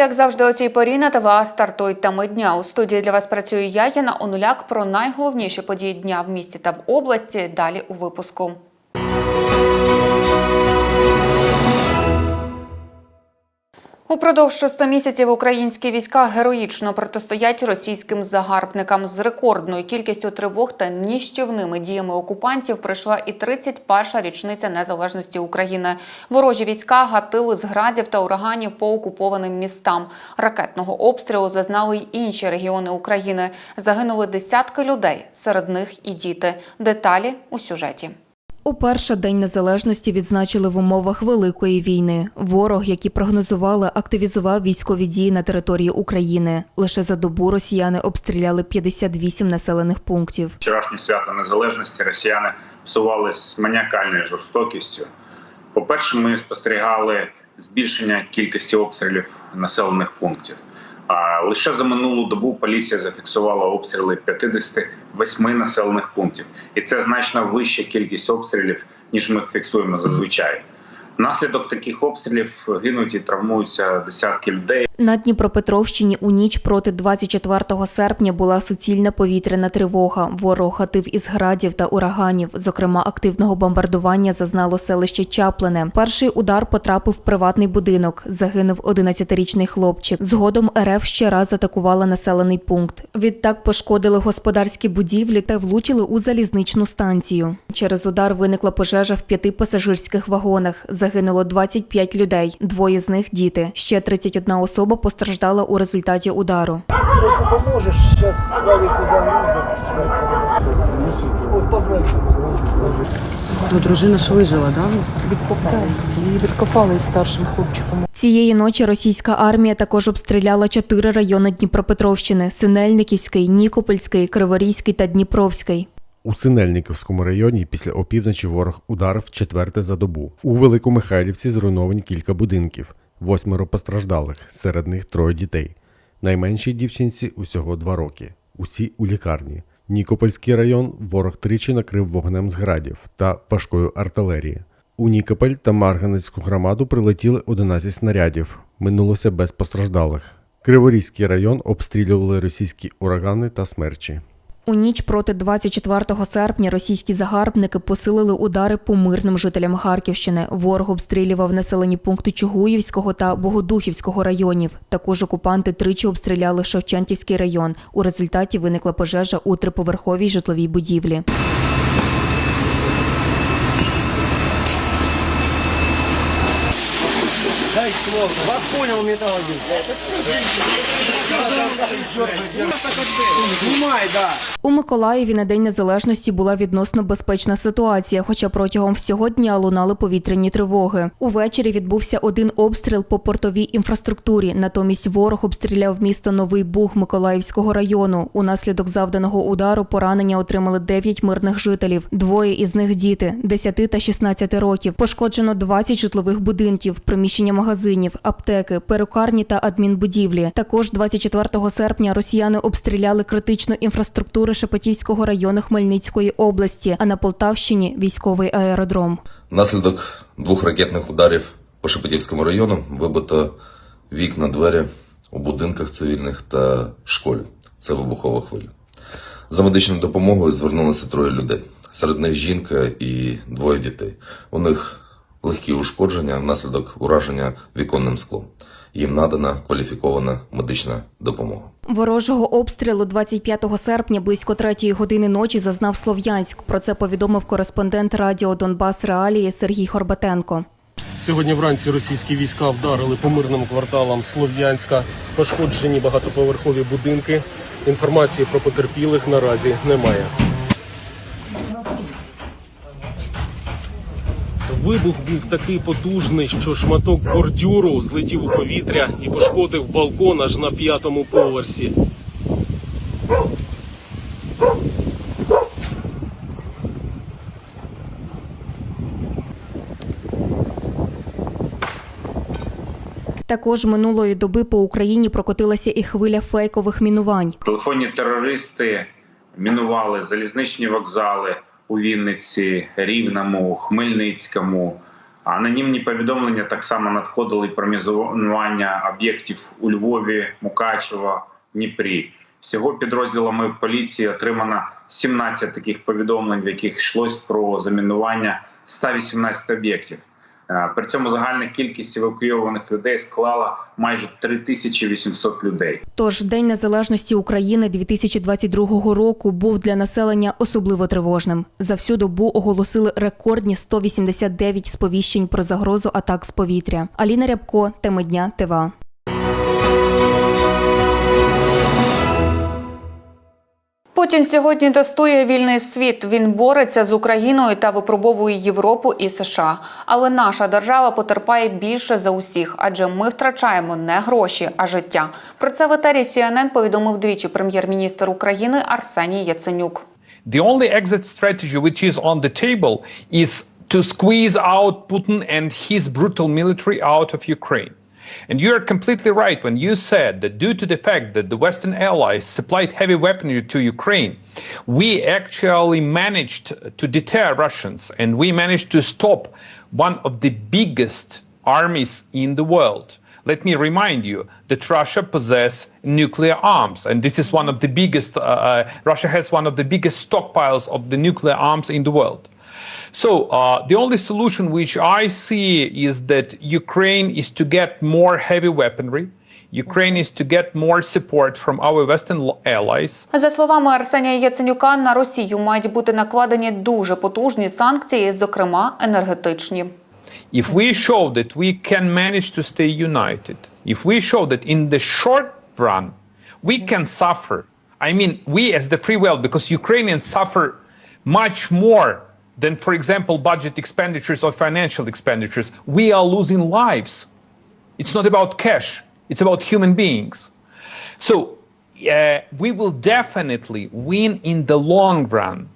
Як завжди, о цій порі на ТВА стартують теми дня. У студії для вас працює я, Яна Онуляк. Про найголовніші події дня в місті та в області. Далі у випуску. Упродовж шести місяців українські війська героїчно протистоять російським загарбникам з рекордною кількістю тривог та ніщівними діями окупантів. Прийшла і 31-ша річниця незалежності України. Ворожі війська гатили з градів та ураганів по окупованим містам. Ракетного обстрілу зазнали й інші регіони України. Загинули десятки людей, серед них і діти. Деталі у сюжеті. Уперше День Незалежності відзначили в умовах Великої війни. Ворог, який прогнозували, активізував військові дії на території України. Лише за добу росіяни обстріляли 58 населених пунктів. вчорашнє свято незалежності росіяни псували з маніакальною жорстокістю. По-перше, ми спостерігали збільшення кількості обстрілів населених пунктів. А лише за минулу добу поліція зафіксувала обстріли 58 населених пунктів, і це значно вища кількість обстрілів, ніж ми фіксуємо зазвичай. Внаслідок таких обстрілів гинуть і травмуються десятки людей. На Дніпропетровщині у ніч проти 24 серпня була суцільна повітряна тривога. Ворог гатив із градів та ураганів. Зокрема, активного бомбардування зазнало селище Чаплине. Перший удар потрапив в приватний будинок. Загинув 11-річний хлопчик. Згодом РФ ще раз атакувала населений пункт. Відтак пошкодили господарські будівлі та влучили у залізничну станцію. Через удар виникла пожежа в п'яти пасажирських вагонах. Загинуло 25 людей. Двоє з них діти. Ще 31 особа постраждала у результаті удару. Сейчас Славику загрузим. Ну, дружина ж вижила, да? Відкопали. Її відкопали із старшим хлопчиком. Цієї ночі російська армія також обстріляла чотири райони Дніпропетровщини: Синельниківський, Нікопольський, Криворізький та Дніпровський. У Синельниківському районі після опівночі ворог ударив четверте за добу. У Великомихайлівці зруйновані кілька будинків, восьмеро постраждалих, серед них троє дітей. Найменшій дівчинці усього два роки. Усі у лікарні. Нікопольський район ворог тричі накрив вогнем з градів та важкою артилерії. У Нікополь та Марганецьку громаду прилетіли 11 снарядів. Минулося без постраждалих. Криворізький район обстрілювали російські урагани та смерчі. У ніч проти 24 серпня російські загарбники посилили удари по мирним жителям Харківщини. Ворог обстрілював населені пункти Чугуївського та Богодухівського районів. Також окупанти тричі обстріляли Шевченківський район. У результаті виникла пожежа у триповерховій житловій будівлі. Дай слово. Вас понял, один. У Миколаєві на День Незалежності була відносно безпечна ситуація, хоча протягом всього дня лунали повітряні тривоги. Увечері відбувся один обстріл по портовій інфраструктурі. Натомість ворог обстріляв місто Новий Буг Миколаївського району. Унаслідок завданого удару поранення отримали 9 мирних жителів. Двоє із них діти 10 та 16 років. Пошкоджено 20 житлових будинків, приміщення магазинів, аптеки, перукарні та адмінбудівлі. Також 24 серпня росіяни обстріляли критичну інфраструктуру Шепетівського району Хмельницької області, а на Полтавщині військовий аеродром. Внаслідок двох ракетних ударів по Шепетівському району вибито вікна, двері у будинках цивільних та школі. Це вибухова хвиля. За медичною допомогою звернулися троє людей. Серед них жінка і двоє дітей. У них легкі ушкодження внаслідок ураження віконним склом. Їм надана кваліфікована медична допомога. Ворожого обстрілу 25 серпня близько третьої години ночі зазнав Слов'янськ. Про це повідомив кореспондент радіо Донбас Реалії Сергій Хорбатенко. Сьогодні вранці російські війська вдарили по мирним кварталам Слов'янська, пошкоджені багатоповерхові будинки. Інформації про потерпілих наразі немає. Вибух був такий потужний, що шматок бордюру злетів у повітря і пошкодив балкон аж на п'ятому поверсі. Також минулої доби по Україні прокотилася і хвиля фейкових мінувань. Телефонні терористи мінували залізничні вокзали у Вінниці, Рівному, Хмельницькому, Анонімні повідомлення так само надходили про мінування об'єктів у Львові, Мукачево, Дніпрі. Всього підрозділами поліції отримано 17 таких повідомлень, в яких йшлось про замінування 118 об'єктів. Е, При цьому загальна кількість евакуйованих людей склала майже 3800 людей. Тож День Незалежності України 2022 року був для населення особливо тривожним. За всю добу оголосили рекордні 189 сповіщень про загрозу атак з повітря. Аліна Рябко, теми дня, ТВА. Путін сьогодні тестує вільний світ. Він бореться з Україною та випробовує Європу і США. Але наша держава потерпає більше за усіх, адже ми втрачаємо не гроші, а життя. Про це в етері CNN повідомив двічі прем'єр-міністр України Арсеній Яценюк. The only exit strategy which is on the table is to squeeze out Putin and his brutal military out of Ukraine. And you are completely right when you said that due to the fact that the Western allies supplied heavy weaponry to Ukraine, we actually managed to deter Russians and we managed to stop one of the biggest armies in the world. Let me remind you that Russia possesses nuclear arms, and this is one of the biggest. Uh, uh, Russia has one of the biggest stockpiles of the nuclear arms in the world. So uh, the only solution which I see is that Ukraine is to get more heavy weaponry. Ukraine is to get more support from our Western allies. За словами Арсенія Яценюка, на Росію мають бути накладені дуже потужні санкції, зокрема енергетичні. If we show that we can manage to stay united, if we show that in the short run we can suffer, I mean, we as the free world, because Ukrainians suffer much more than, for example, budget expenditures or financial expenditures, we are losing lives. It's not about cash, it's about human beings. So uh, we will definitely win in the long run.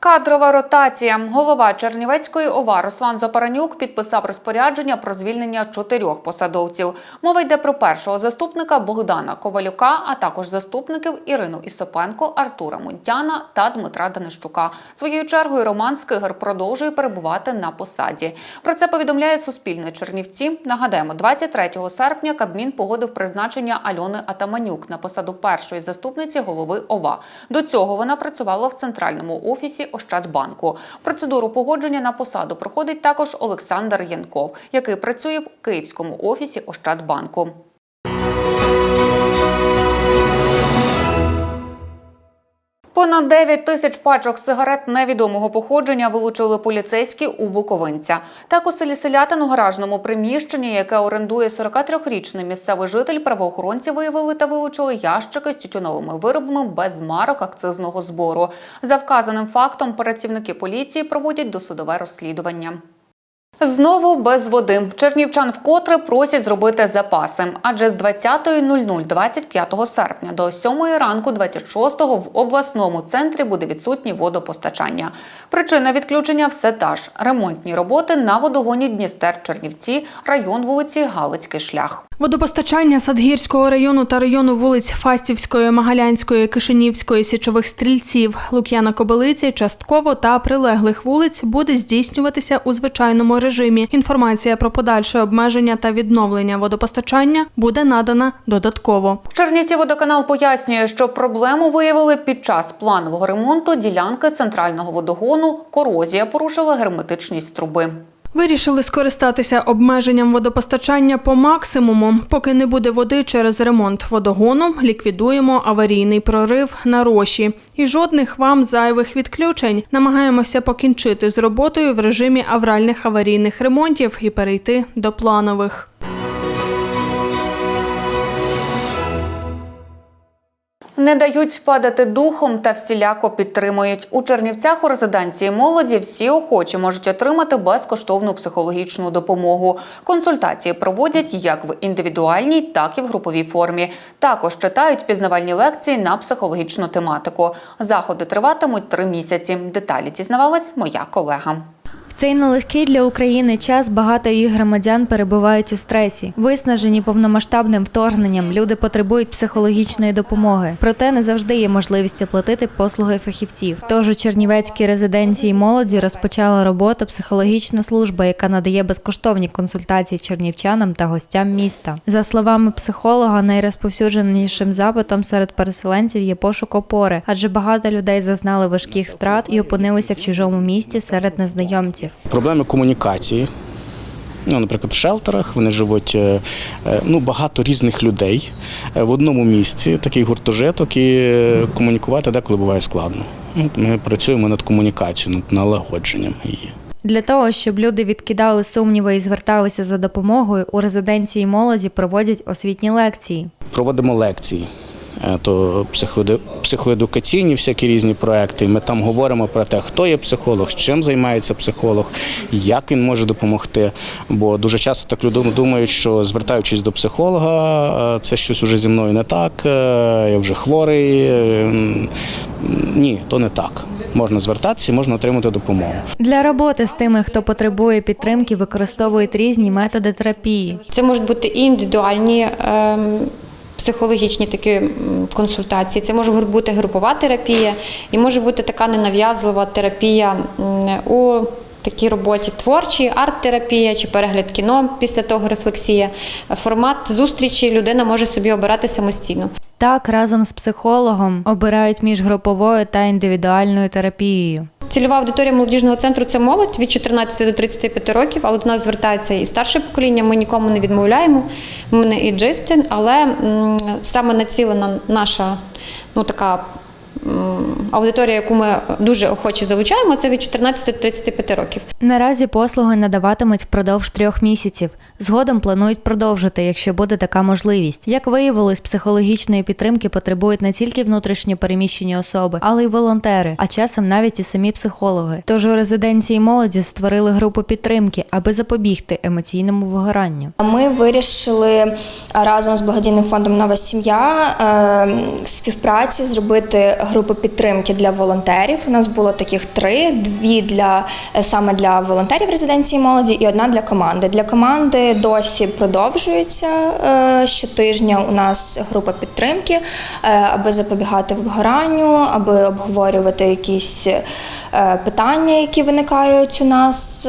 Кадрова ротація. Голова Чернівецької ОВА Руслан Запаранюк підписав розпорядження про звільнення чотирьох посадовців. Мова йде про першого заступника Богдана Ковалюка, а також заступників Ірину Ісопенко, Артура Мунтяна та Дмитра Данищука. Своєю чергою Роман Скигер продовжує перебувати на посаді. Про це повідомляє Суспільне Чернівці. Нагадаємо, 23 серпня Кабмін погодив призначення Альони Атаманюк на посаду першої заступниці голови ОВА. До цього вона працювала в центральному офісі Ощадбанку. Процедуру погодження на посаду проходить також Олександр Янков, який працює в Київському офісі Ощадбанку. Понад 9 тисяч пачок сигарет невідомого походження вилучили поліцейські у Буковинця. Так у селі Селятин у гаражному приміщенні, яке орендує 43-річний місцевий житель, правоохоронці виявили та вилучили ящики з тютюновими виробами без марок акцизного збору. За вказаним фактом працівники поліції проводять досудове розслідування. Знову без води. Чернівчан вкотре просять зробити запаси. Адже з 20.00 25 серпня до 7 ранку 26-го в обласному центрі буде відсутнє водопостачання. Причина відключення все та ж – ремонтні роботи на водогоні Дністер-Чернівці, район вулиці Галицький шлях. Водопостачання Садгірського району та району вулиць Фастівської, Магалянської, Кишинівської, Січових стрільців, Лук'яна Кобилиці, частково та прилеглих вулиць буде здійснюватися у звичайному режимі. Інформація про подальше обмеження та відновлення водопостачання буде надана додатково. Чернівці водоканал пояснює, що проблему виявили під час планового ремонту ділянки центрального водогону. Корозія порушила герметичність труби. Вирішили скористатися обмеженням водопостачання по максимуму. Поки не буде води через ремонт водогону, ліквідуємо аварійний прорив на роші. І жодних вам зайвих відключень. Намагаємося покінчити з роботою в режимі авральних аварійних ремонтів і перейти до планових. Не дають спадати духом та всіляко підтримують. У Чернівцях у резиденції молоді всі охочі можуть отримати безкоштовну психологічну допомогу. Консультації проводять як в індивідуальній, так і в груповій формі. Також читають пізнавальні лекції на психологічну тематику. Заходи триватимуть три місяці. Деталі дізнавалась моя колега. Цей нелегкий для України час багато їх громадян перебувають у стресі. Виснажені повномасштабним вторгненням, люди потребують психологічної допомоги. Проте не завжди є можливість оплатити послуги фахівців. Тож у Чернівецькій резиденції молоді розпочала роботу психологічна служба, яка надає безкоштовні консультації чернівчанам та гостям міста. За словами психолога, найрозповсюдженішим запитом серед переселенців є пошук опори, адже багато людей зазнали важких втрат і опинилися в чужому місті серед незнайомців. Проблеми комунікації. Ну, наприклад, в шелтерах вони живуть е, е, ну, багато різних людей е, в одному місці, такий гуртожиток, і комунікувати деколи буває складно. Ми працюємо над комунікацією, над налагодженням її. Для того, щоб люди відкидали сумніви і зверталися за допомогою, у резиденції молоді проводять освітні лекції. Проводимо лекції. Е, То психоеду- психоедукаційні всякі різні проекти. Ми там говоримо про те, хто є психолог, чим займається психолог, як він може допомогти. Бо дуже часто так люди думають, що звертаючись до психолога, е, це щось уже зі мною не так, е, я вже хворий. Е, Ні, то не так. Можна звертатися, можна отримати допомогу. Для роботи з тими, хто потребує підтримки, використовують різні методи терапії. Це можуть бути і індивідуальні ем, психологічні такі консультації. Це може бути групова терапія, і може бути така ненав'язлива терапія у такій роботі творчій, арт-терапія чи перегляд кіно після того рефлексія. Формат зустрічі людина може собі обирати самостійно. Так, разом з психологом обирають між груповою та індивідуальною терапією. Цільова аудиторія молодіжного центру це молодь від 14 до 35 років, але до нас звертаються і старше покоління. Ми нікому не відмовляємо. Ми не іджисти, але м, саме націлена наша ну така. Аудиторія, яку ми дуже охоче залучаємо, це від 14 до 35 років. Наразі послуги надаватимуть впродовж трьох місяців. Згодом планують продовжити, якщо буде така можливість. Як виявилось, психологічної підтримки потребують не тільки внутрішньо переміщені особи, але й волонтери, а часом навіть і самі психологи. Тож у резиденції молоді створили групу підтримки, аби запобігти емоційному вигоранню. Ми вирішили разом з благодійним фондом Нова сім'я е, в співпраці зробити групу підтримки для волонтерів. У нас було таких три: дві для е, саме для волонтерів резиденції молоді і одна для команди. Для команди досі продовжується е, щотижня. У нас група підтримки, е, аби запобігати вигоранню, аби обговорювати якісь питання, які виникають у нас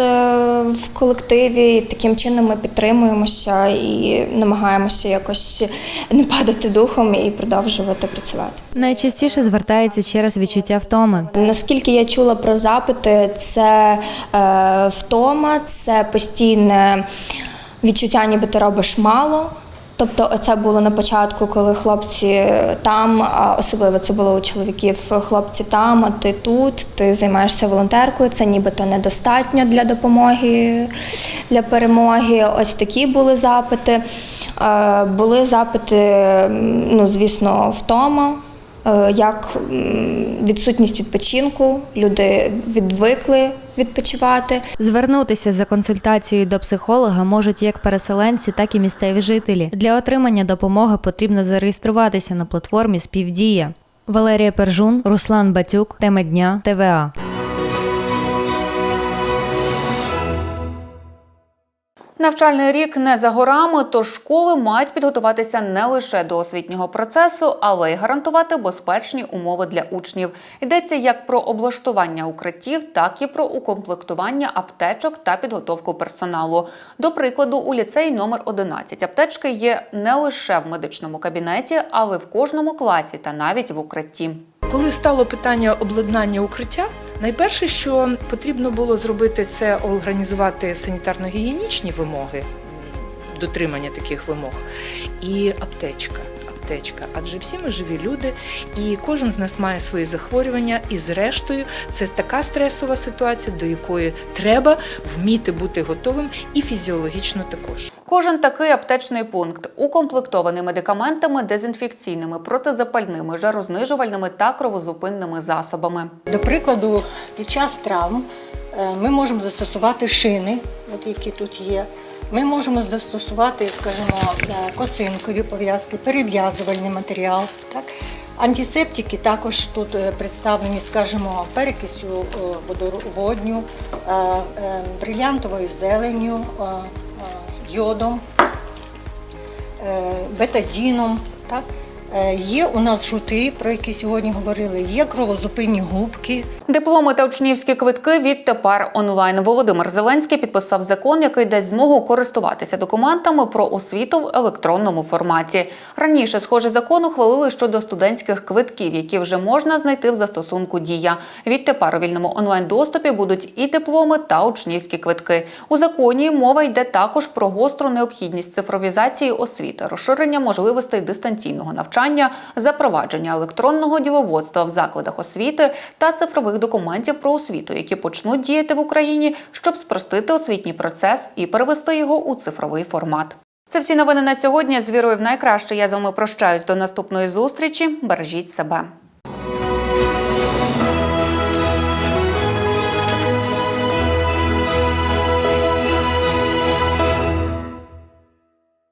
в колективі. Таким чином ми підтримуємося і намагаємося якось не падати духом і продовжувати працювати. Найчастіше звертається через відчуття втоми. Наскільки я чула про запити, це е, втома, це постійне відчуття, ніби ти робиш мало. Тобто, це було на початку, коли хлопці там, а особливо це було у чоловіків, хлопці там, а ти тут, ти займаєшся волонтеркою, це нібито недостатньо для допомоги, для перемоги. Ось такі були запити. Е, Були запити, ну, звісно, втома. Е, як відсутність відпочинку, люди відвикли відпочивати. Звернутися за консультацією до психолога можуть як переселенці, так і місцеві жителі. Для отримання допомоги потрібно зареєструватися на платформі Співдія. Валерія Пержун, Руслан Батюк, теми дня, ТВА. Навчальний рік не за горами, тож школи мають підготуватися не лише до освітнього процесу, але й гарантувати безпечні умови для учнів. Йдеться як про облаштування укриттів, так і про укомплектування аптечок та підготовку персоналу. До прикладу, у ліцеї номер 11 аптечки є не лише в медичному кабінеті, але в кожному класі та навіть в укритті. Коли стало питання обладнання укриття, найперше, що потрібно було зробити, це організувати санітарно-гігієнічні вимоги, дотримання таких вимог, і аптечка. Адже всі ми живі люди, і кожен з нас має свої захворювання. І зрештою, це така стресова ситуація, до якої треба вміти бути готовим і фізіологічно також. Кожен такий аптечний пункт укомплектований медикаментами, дезінфекційними, протизапальними, жарознижувальними та кровозупинними засобами. До прикладу, під час травм е, ми можемо застосувати шини, от які тут є. Ми можемо застосувати, скажімо, е, косинкові пов'язки, перев'язувальний матеріал. Так? Антисептики також тут е, представлені, скажімо, перекисю е, брилянтовою зеленню, е, йодом, е, бетадіном. Так? Е, Є у нас жути, про які сьогодні говорили, є кровозупинні губки. Дипломи та учнівські квитки відтепер онлайн. Володимир Зеленський підписав закон, який дасть змогу користуватися документами про освіту в електронному форматі. Раніше схожий закон ухвалили щодо студентських квитків, які вже можна знайти в застосунку Дія. Відтепер у вільному онлайн доступі будуть і дипломи та учнівські квитки. У законі мова йде також про гостру необхідність цифровізації освіти, розширення можливостей дистанційного навчання, запровадження електронного діловодства в закладах освіти та цифрових документів про освіту, які почнуть діяти в Україні, щоб спростити освітній процес і перевести його у цифровий формат. Це всі новини на сьогодні. З вірою в найкраще. Я з вами прощаюсь до наступної зустрічі. Бережіть себе.